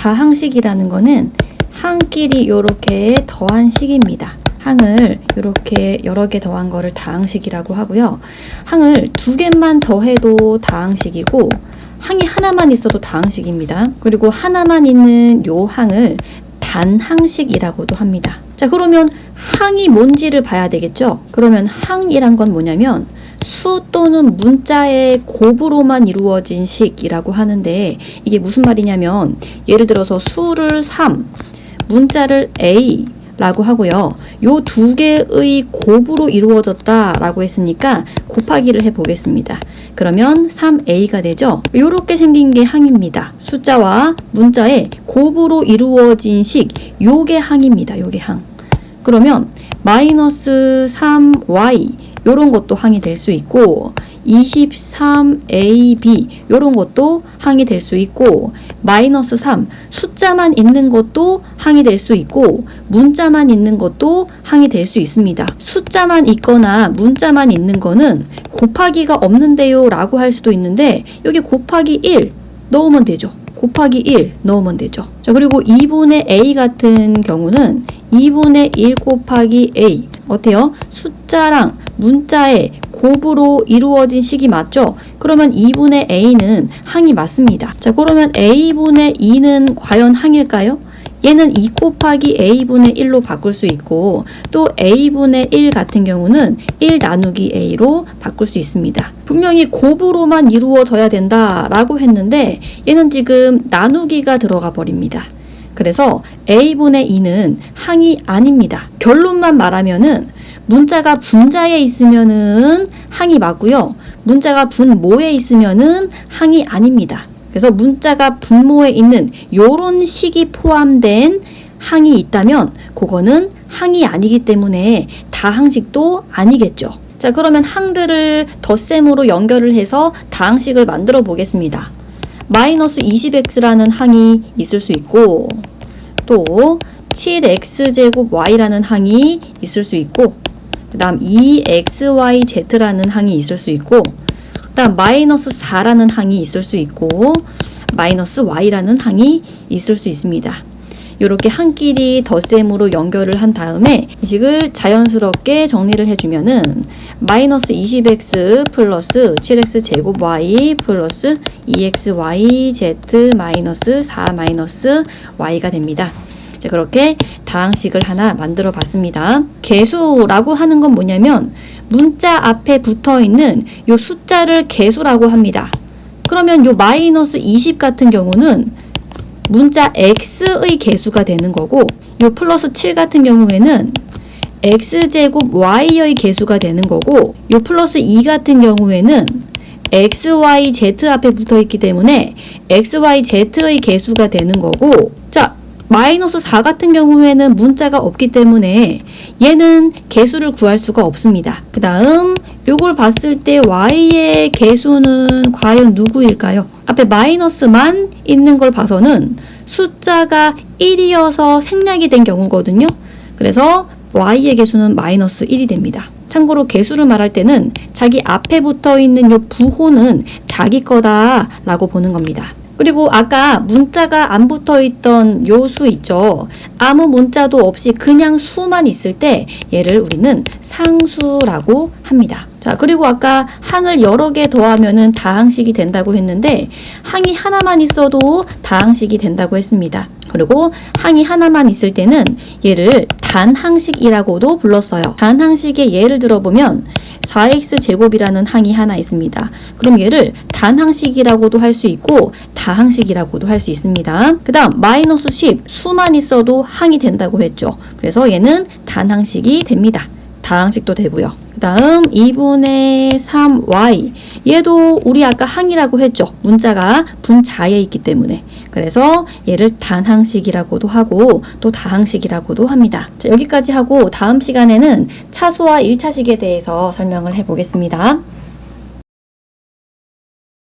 다항식이라는 거는 항끼리 이렇게 더한 식입니다. 항을 이렇게 여러 개 더한 거를 다항식이라고 하고요. 항을 두 개만 더해도 다항식이고 항이 하나만 있어도 다항식입니다. 그리고 하나만 있는 요 항을 단항식이라고도 합니다. 자, 그러면 항이 뭔지를 봐야 되겠죠? 그러면 항이란 건 뭐냐면 수 또는 문자의 곱으로만 이루어진 식이라고 하는데 이게 무슨 말이냐면 예를 들어서 수를 3, 문자를 A 라고 하고요. 요 두 개의 곱으로 이루어졌다 라고 했으니까 곱하기를 해 보겠습니다. 그러면 3a가 되죠. 요렇게 생긴 게 항입니다. 숫자와 문자의 곱으로 이루어진 식 요게 항입니다. 요게 항. 그러면 마이너스 3y 요런 것도 항이 될수 있고 23ab 요런 것도 항이 될수 있고 마이너스 3 숫자만 있는 것도 항이 될수 있고 문자만 있는 것도 항이 될수 있습니다. 숫자만 있거나 문자만 있는 거는 곱하기가 없는데요 라고 할 수도 있는데 여기 곱하기 1 넣으면 되죠. 곱하기 1 넣으면 되죠. 자, 그리고 2분의 a 같은 경우는 2분의 1 곱하기 a 어때요? 숫자랑 문자의 곱으로 이루어진 식이 맞죠? 그러면 2분의 a는 항이 맞습니다. 자, 그러면 a분의 2는 과연 항일까요? 얘는 2 곱하기 a분의 1로 바꿀 수 있고 또 a분의 1 같은 경우는 1 나누기 a로 바꿀 수 있습니다. 분명히 곱으로만 이루어져야 된다라고 했는데 얘는 지금 나누기가 들어가 버립니다. 그래서 a분의 2는 항이 아닙니다. 결론만 말하면은 문자가 분자에 있으면은 항이 맞고요. 문자가 분모에 있으면은 항이 아닙니다. 그래서 문자가 분모에 있는 요런 식이 포함된 항이 있다면 그거는 항이 아니기 때문에 다항식도 아니겠죠. 자, 그러면 항들을 덧셈으로 연결을 해서 다항식을 만들어 보겠습니다. 마이너스 20x라는 항이 있을 수 있고 또 7x제곱 y라는 항이 있을 수 있고 그 다음 2xyz라는 항이 있을 수 있고 그 다음 마이너스 4라는 항이 있을 수 있고 마이너스 y라는 항이 있을 수 있습니다. 이렇게 한끼리 덧셈으로 연결을 한 다음에 이 식을 자연스럽게 정리를 해주면은 마이너스 20x 플러스 7x 제곱 y 플러스 2xyz 마이너스 4 마이너스 y가 됩니다. 자, 그렇게 다항식을 하나 만들어 봤습니다. 개수라고 하는 건 뭐냐면 문자 앞에 붙어 있는 요 숫자를 개수라고 합니다. 그러면 요 마이너스 20 같은 경우는 문자 x의 개수가 되는 거고 요 플러스 7 같은 경우에는 x제곱 y의 개수가 되는 거고 요 플러스 2 같은 경우에는 xyz 앞에 붙어 있기 때문에 xyz의 개수가 되는 거고 자 마이너스 4 같은 경우에는 문자가 없기 때문에 얘는 개수를 구할 수가 없습니다. 그 다음 요걸 봤을 때 y의 개수는 과연 누구일까요? 앞에 마이너스만 있는 걸 봐서는 숫자가 1이어서 생략이 된 경우거든요. 그래서 y의 개수는 마이너스 1이 됩니다. 참고로 개수를 말할 때는 자기 앞에 붙어 있는 요 부호는 자기 거다라고 보는 겁니다. 그리고 아까 문자가 안 붙어 있던 요 수 있죠. 아무 문자도 없이 그냥 수만 있을 때 얘를 우리는 상수라고 합니다. 자, 그리고 아까 항을 여러 개 더하면은 다항식이 된다고 했는데 항이 하나만 있어도 다항식이 된다고 했습니다. 그리고 항이 하나만 있을 때는 얘를 단항식이라고도 불렀어요. 단항식의 예를 들어보면 4x 제곱이라는 항이 하나 있습니다. 그럼 얘를 단항식이라고도 할 수 있고 다항식이라고도 할 수 있습니다. 그 다음 마이너스 10 수만 있어도 항이 된다고 했죠. 그래서 얘는 단항식이 됩니다. 다항식도 되고요. 그 다음 2분의 3y 얘도 우리 아까 항이라고 했죠. 문자가 분자에 있기 때문에 그래서 얘를 단항식이라고도 하고 또 다항식이라고도 합니다. 자, 여기까지 하고 다음 시간에는 차수와 1차식에 대해서 설명을 해보겠습니다.